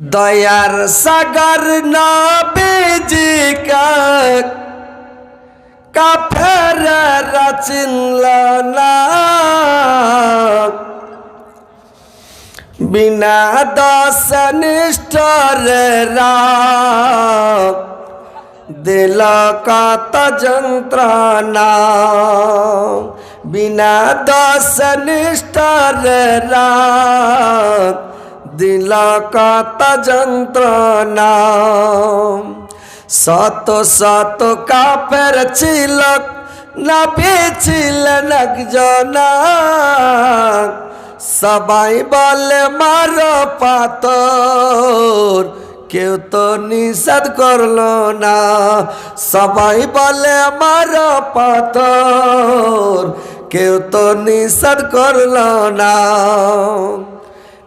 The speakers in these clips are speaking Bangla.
দয়ার সাগর না বেজি কাফের চিনল না। বিনা দশ নিষ্ঠর দিল কত যন্ত্রণা। বিনা দশ নিষ্ঠর দিল কত যন্ত্রণা শত শত কাপের ছিল না পেয়েছিলেন একজনা সবাই বলে মার পাথর কেউ তো নিষেধ করল না সবাই বলে মার পাথর কেউ তো নিষেধ করল না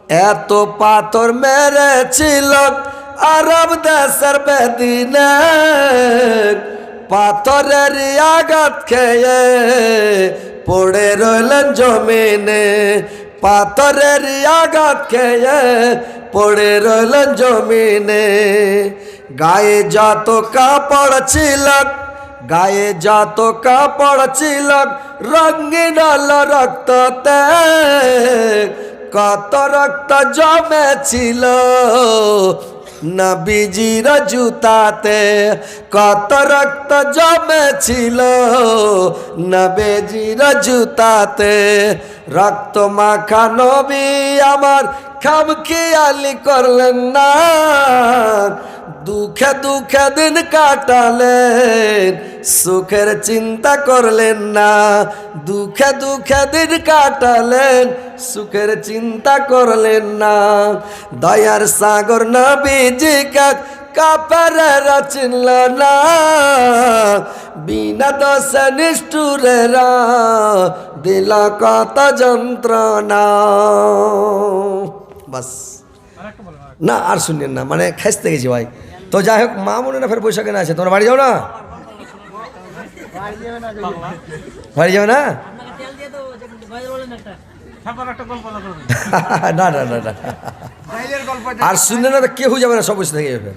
এত পাথর মেরেছিল আরব দেশের বেদিনে। পাথরের আঘাত খেয়ে পড়ে রইলেন জমিনে। পাথরের আঘাত খেয়ে পড়ে রইলেন জমিনে। গায়ে যত কাপড় ছিল, গায়ে যত কাপড় ছিল, রঙিন রক্ততে কত রক্ত জমেছিল। নবীজির জুতাতে কত রক্ত জমেছিল। নবীজির জুতাতে রক্ত মাখা নবী আমার খামখেয়ালি করলেন না। দুঃখে দুঃখে দিন কাটালেন। সুখের চিন্তা করলেন না, দুঃখে দুঃখে দিন কাটালেন, সুখের চিন্তা করলেন না। দয়ার সাগর নবীজি কাপড়ের চিনল না, বিনা দশ নিষ্ঠুরেরা দিল কত যন্ত্রণা। বাস। না, আর শুনিয়েন না মানে খাইতে গেছি ভাই। তো যাই হোক, মা মনে না ফের পয়সা কেনা আছে, তোমার বাড়ি যাও না? বাড়ি যাবে না? না না না আর শুনলে না কেউ যাবে না সব বসে থেকে যাবে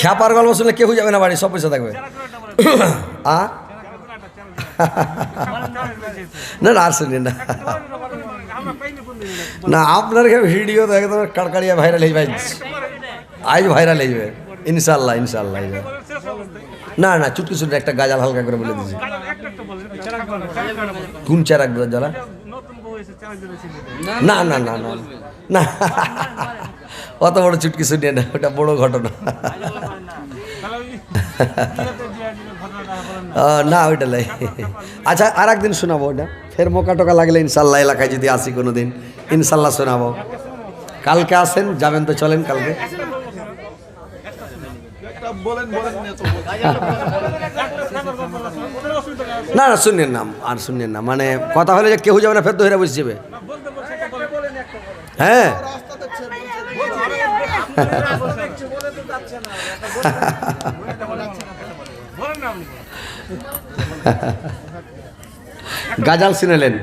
খ্যাপার গল্প শুনলে কেউ যাবে না বাড়ি, সব পয়সা থাকবে। না না, আর শুনি না। না, আপনার ভিডিও তো একদম কাড়কাড়িয়া ভাইরাল হয়ে যাবে। আজ ভাইরাল হয়ে যাবে। ইনশাল্লাহ ইনশাল্লাহ না না, চুটকি চুটকি একটা গাজাল হালকা করে বলে দিয়েছি কোন চেরাক জ্বালা? না না না না না। অত বড় চুটকি শুনিয়ে না, ওটা বড় ঘটনা। না, ওইটা লাই আচ্ছা আর একদিন শোনাবো ওটা। ফের মোকা টোকা লাগলে ইনশাল্লাহ এলাকায় যদি আসি কোনো দিন ইনশাল্লাহ শোনাবো। কালকে আসেন যাবেন তো চলেন কালকে। না না শুনেন না আর শুনেন না মানে কথা হলে যে কেউ যাবে না ফের হেরা বসে যাবে। হ্যাঁ। গাজাল শুনেলেন